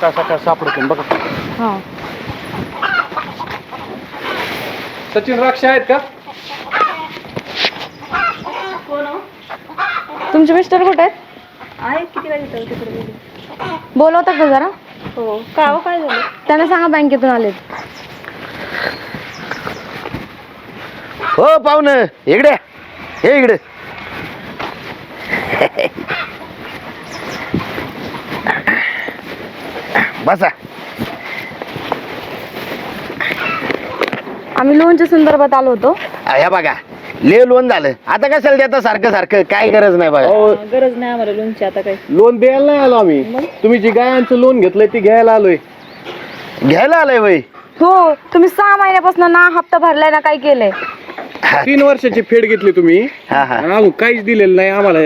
सकाळ सकाळ सापडतो बघा. हा. सचिन राक्ष आहेत का? तुमचे मिस्टर कुठे आहेत? आहे किती वाजता तिकडे गेली? बोलवता का जरा? हो. का हो काय झालं? त्यांना सांगा बँकेतून आलेत. हो पाहुणं. इकडे हे इकडे. बसा. आम्ही लोनच्या संदर्भात आलो होतो. ह्या बघा ले लोन झालं. आता कशाला देता सारखं सारखं? काय गरज नाही बघा. गरज नाही आम्हाला लोनची आता काही. लोन द्यायला नाही आलो आम्ही. तुम्ही जी गायांचं लोन घेतलंय ते घ्यायला आलोय. घ्यायला आलंय वय हो तुम्ही सहा महिन्यापासून ना हप्ता भरलाय ना काय केलंय? तीन वर्षाची फेड घेतली तुम्ही. हा हा. आणि अजून काहीच दिलेलं नाही आम्हाला.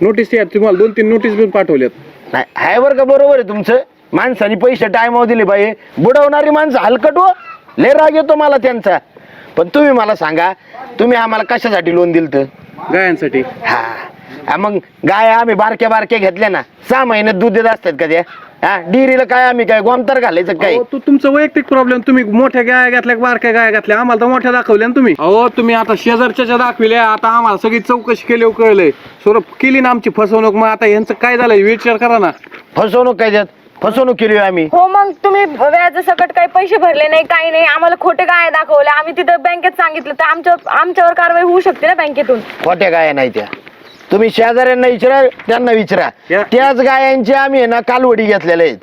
नोटीस या तुम्हाला दोन तीन नोटीस पण पाठवल्यात. नाही आहे बरं का बरोबर आहे तुमचं? माणसाने पैसे टायमावर दिले पाहिजे बुडवणारी माणसं हलकट हो. लय राग येतो मला त्यांचा. पण तुम्ही मला सांगा तुम्ही आम्हाला कशासाठी लोन दिलं गायांसाठी. हा. हा, मग गाय आम्ही बारक्या बारक्या घेतल्या ना. सहा महिन्यात दूध देत असतात का त्या? हा डिरीला काय आम्ही काय गोमतर घालायचं काय? अहो, तू तुमचं वैयक्तिक प्रॉब्लेम तुम्ही मोठ्या गाया घातल्या का बारक्या गाया घातल्या? आम्हाला तर मोठ्या दाखवल्या ना तुम्ही. अहो तुम्ही आता शेजारच्या ज्या दाखविल्या. आता आम्हाला सगळी चौकशी केली कळलंय. स्वरूप केली ना आमची फसवणूक? मग आता यांचं काय झालंय? विचार करा ना. फसवणूक काय त्यात? फसवणूक केली आम्ही. हो मग तुम्ही व्याज सकट काही पैसे भरले नाही काही नाही. आम्हाला खोटे काय दाखवले. आम्ही तिथं बँकेत सांगितलं तर आमच्या आमच्यावर कारवाई होऊ शकते ना बँकेतून? खोट्या गाया नाही त्या. तुम्ही शेजाऱ्यांना विचारा त्यांना विचारा. या. त्याच गायांची आम्ही आहे ना कालवडी घेतलेल्या आहेत.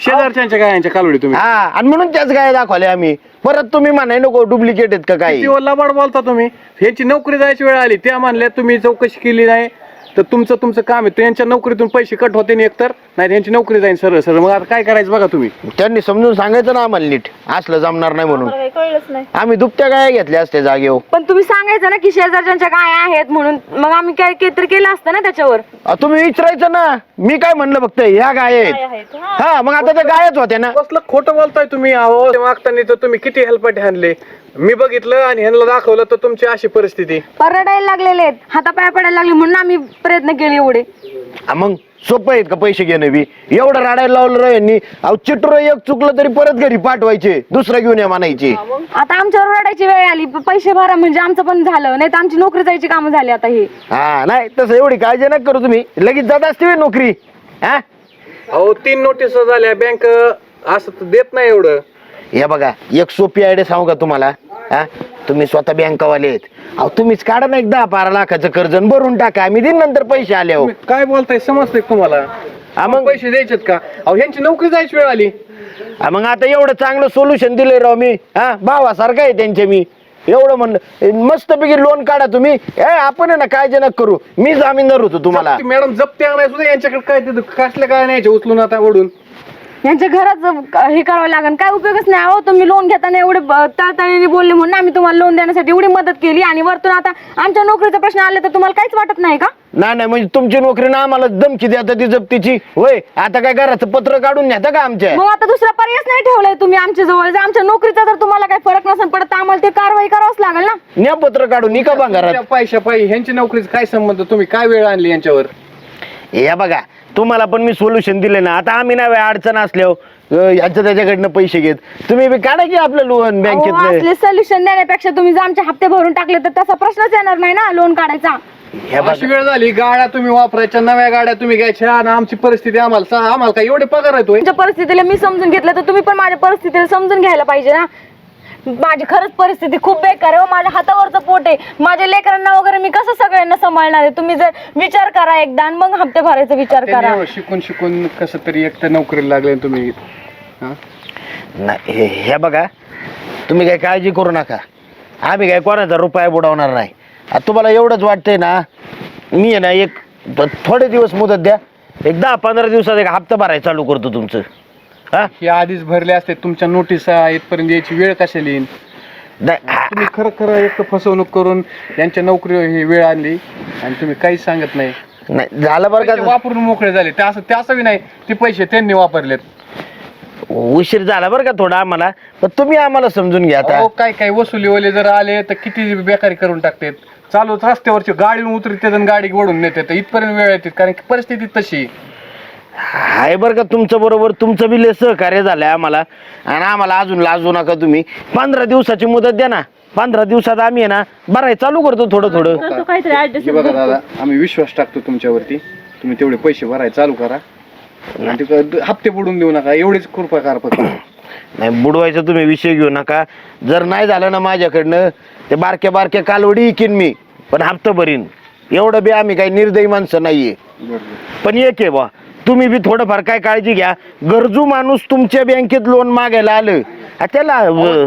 शेजारच्या गायांच्या कालवडी तुम्ही? हा आणि म्हणून त्याच गाया दाखवल्या आम्ही. परत तुम्ही म्हणाय नको डुप्लिकेट आहेत का काही? किती लबाड बोलता तुम्ही? ह्याची नोकरी जायची वेळ आली त्या म्हणल्या तुम्ही चौकशी केली नाही तर तुमचं तुमचं काम आहे. त्यांच्या नोकरीतून पैसे कट होते नाही एकतर? नाही यांची नोकरी जाईल सरळ सरळ. मग आता काय करायचं बघा तुम्ही? त्यांनी समजून सांगायचं ना आम्हाला नीट. असलं जमणार नाही म्हणून. आम्हाला काही कळलंच नाही. आम्ही दुपट्या गाया घेतल्या असत्या जागेवर. पण तुम्ही सांगायचं ना की शेजारच्या काय आहेत म्हणून. मग आम्ही काय के- तर केलं असतं ना त्याच्यावर? अ, तुम्ही विचारायचं ना. मी काय म्हणलं फक्त ह्या गाय काय आहेत आहेत हा. हा मग आता त्या गायच होत्या ना. कसलं खोटं बोलताय तुम्ही? अहो ते मागताना तर तुम्ही किती हेल्पट आणले? मी बघितलं आणि ह्यांना दाखवलं तर तुमची अशी परिस्थिती. परडायला लागलेले आहेत. हातापाया पडायला लागले म्हणून आम्ही प्रयत्न केले एवढे. हा, मग सोपं आहेत का पैसे घेणं बी? एवढं राडायला लावलं रे यांनी. अहो चिटूर एक चुकलं तरी परत घरी पाठवायचे दुसरं घेऊन या म्हणायचे. आता आमच्यावर रडायची वेळ आली. प- पैसे भरा म्हणजे आमचं पण झालं. नाही तर आमची नोकरी जायची कामं झाली आता हे. हा नाही तसं एवढी काळजी नका करू तुम्ही. लगेच जात असते व्हय नोकरी. हा? अहो तीन नोटीस झाल्या. बँक असं तर देत नाही एवढं. हे बघा एक सोपी आयडिया सांगू का तुम्हाला? हा? तुम्ही स्वतः बँकवाले आहेत. अहो तुम्हीच काढा ना एक दहा बारा लाखाचं कर्ज आणि भरून टाका. आम्ही दिन नंतर पैसे आले हो तुम्ही काय बोलताय? समजतंय का तुम्हाला? हा, मग- पैसे द्यायचेत का? अहो ह्यांची नोकरी जायची वेळ आली. हा, मग आता एवढं चांगलं सोल्युशन दिलंय राव मी. हा भावासारखं आहे त्यांचे मी. एवढं म्हणलं मस्तपैकी लोन काढा तुम्ही. ए आपण आहे ना काळजी नका करू. मी जामीनदार होतो तुम्हाला. मॅडम जप्ती आणाय सुद्धा यांच्याकडे काय कसल्या काय नाही उचलून आता ओढून. यांच्या घरात ज- हे करावं लागेल काय उपयोगच नाही. अहो तुम्ही लोन घेताना एवढे तळतळीने बोलले म्हणून आम्ही तुम्हाला लोन देण्यासाठी एवढी मदत केली आणि वरतून आता आमच्या नोकरीचा प्रश्न आला तर तुम्हाला काहीच वाटत नाही का? नाही नाही म्हणजे तुमची नोकरी ना आम्हाला धमकी द्या ती जप्तीची होय आता काय घराचं पत्र काढून न्या का आमच्या मग आता दुसरा पर्यायच नाही ठेवलाय तुम्ही आमच्या जवळ. जर आमच्या नोकरीचा जर तुम्हाला काही फरक नसेल पडत तर आम्हाला ते कारवाई करावंच लागेल ना. न्या पत्र काढून निका बा घरात पैशा पायी ह्यांची नोकरीचा काय संबंध? तुम्ही काय वेळ आणली यांच्यावर? हे बघा तुम्हाला पण मी सोल्युशन दिले ना. आता आम्ही ना अडचण असल्यावर ह्याचं त्याच्याकडनं पैसे घेत. तुम्ही बी काढा की आपलं लोन असले सोल्युशन देण्यापेक्षा तुम्ही जर आमचे हप्ते भरून टाकले तर तसा प्रश्नच येणार नाही ना लोन काढायचा. हे अशी वेळ झाली गाड्या तुम्ही वापरायच्या नव्या गाड्या तुम्ही घ्यायच्या आणि आमची परिस्थिती आम्हाला सा- आम्हाला काय एवढे पगार येतोय तुमच्या परिस्थितीला मी समजून घेतलं तर तुम्ही पण माझ्या परिस्थितीला समजून घ्यायला पाहिजे ना. माझी खरंच परिस्थिती खूप बेकार आहे हो. माझ्या हातावरचं पोट आहे. माझ्या लेकरांना वगैरे मी कसं सगळ्यांना सांभाळणार आहे? तुम्ही जर विचार करा एकदा आणि मग हप्ते भरायचा विचार त्यांनी करा. एवढं शिकून शिकून कसं तरी एक तर नोकरीला लागले आणि तुम्ही. हा? नाही हे- हे बघा तुम्ही काही काळजी करू नका. आम्ही काय कोणाचा रुपया बुडवणार नाही. आता तुम्हाला एवढंच वाटतंय ना मी आहे ना एक थोडे दिवस मुदत द्या. एक दहा पंधरा दिवसात एक हप्ता भरायला चालू करतो तुमचं. हा? हे आधीच भरले असते तुमच्या नोटिसा इथपर्यंत यायची वेळ कशाला येईल नाही, हा- तुम्ही खरं खरं एक फसवणूक करून यांच्या नोकरी ही वेळ आणली आणि तुम्ही काहीच सांगत नाही. नाही झालं बरं पैसे का वापरून मोकळे झाले. ते असं ते असं बी नाही ते पैसे त्यांनी वापरलेत. उशीर झाला बरं का थोडा आम्हाला? पण तुम्ही आम्हाला समजून घ्या आता. अहो काय काय वसुलीवाले जर आले तर किती बेकारी करून टाकतात. चालू रस्त्यावरची गाडी उतरते आणि गाडी ओढून नेते. तर इथपर्यंत वेळ येते कारण की परिस्थिती तशी हाय बरं का तुमचं बरोबर तुमचं बी लय सहकार्य झालंय आम्हाला. आणि आम्हाला अजून लाजू नका तुम्ही. पंधरा दिवसाची मुदत द्या ना. पंधरा दिवसात आम्ही आहे ना बरं चालू करतो थोडं थोडं. करतो काहीतरी ऍडजस्ट हे बघा दादा आम्ही विश्वास टाकतो तुमच्यावरती. तुम्ही तेवढे पैसे भरायला चालू करा. आणि ते क- हप्ते बुडून देऊ नका एवढीच कृपा करा फक्त. नाही बुडवायचं तुम्ही विषय घेऊ नका. जर नाही झालं ना माझ्याकडनं ते बारक्या बारक्या कालवडी इकीन मी पण हप्ता भरीन. एवढं बी आम्ही काही निर्दयी माणसं नाहीये. बरोबर. पण एक आहे बा तुम्ही बी थोडंफार काय काळजी घ्या. गरजू माणूस तुमच्या बँकेत लोन मागायला आलं. आ त्याला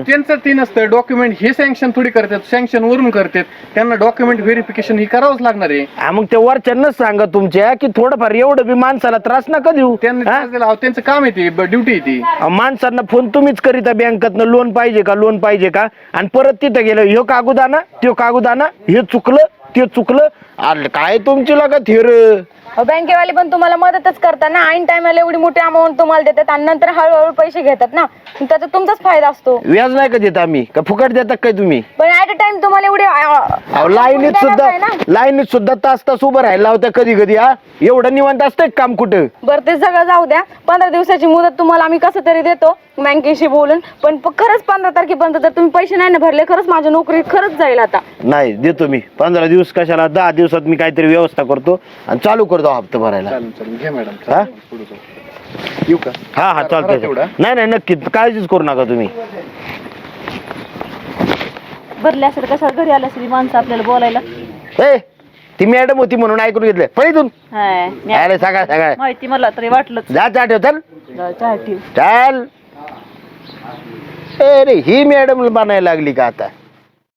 त्यांचं ते नसतं. डॉक्युमेंट हे सँक्शन थोडी करतात. सँक्शन वरून करतात. त्यांना डॉक्युमेंट व्हेरिफिकेशन ही करावंच लागणार आहे. हा, मग ते वरच्यांनाच सांगा तुमच्या की थोडंफार एवढं बी माणसाला त्रास नका देऊ. त्यांनी हा? त्रास दिला. अहो, त्यांचं काम आहे ते. ड्युटी आहे ती. अहो, माणसांना फोन तुम्हीच करीता बँकेतनं लोन पाहिजे का लोन पाहिजे का? आणि परत तिथं गेलं ह्यो कागद आणा त्यो कागद आणा हे चुकलं ते चुकलं. अरे काय तुमची लागा थिर अहो, बँकेवाले पण तुम्हाला मदतच करतात ना. ऐन टायमाला एवढी मोठी अमाऊंट तुम्हाला देतात आणि नंतर हळूहळू पैसे घेतात ना. मग त्याचा तुमचाच फायदा असतो. व्याज नाही का देत आम्ही? का फुकट देता काय तुम्ही? पण ऍट अ टाइम तुम्हाला एवढे अहो लाईनीत सुद्धा लाईनीत सुद्धा तास तास उभं राहायला होत्या कधी कधी हा? एवढं निवांत असतंय काम कुठं? बरं ते सगळं जाऊ द्या. पंधरा दिवसाची मुदत तुम्हाला आम्ही कसं तरी देतो बँकेशी बोलून. पण प- खरंच पंधरा तारखेपर्यंत जर तुम्ही पैसे नाही ना भरले खरंच माझ्या नोकरी खरंच जाईल आता. नाही देतो मी. पंधरा दिवस कशाला? दहा दिवसात मी काहीतरी व्यवस्था करतो आणि चालू करतो हप्ता भरायला. चालेल चालेल. घ्या मॅडम हा? पुढे जाऊ. येऊ का? हा हा चालतंय तेवढं. नाही नाही नक्की काळजीच करू नका तुम्ही. भरले असेल कशाला घरी आलं असेल माणसं आपल्याला बोलायला? ए ती मॅडम होती म्हणून ऐकून घेतलं. हाय अरे सकाळ सकाळ माहिती मला तरी वाटलंच. जा चा ठेव चल. जाऊ, चहा ठेव. चाल. अरे ही मॅडम बनायला लागली का आता?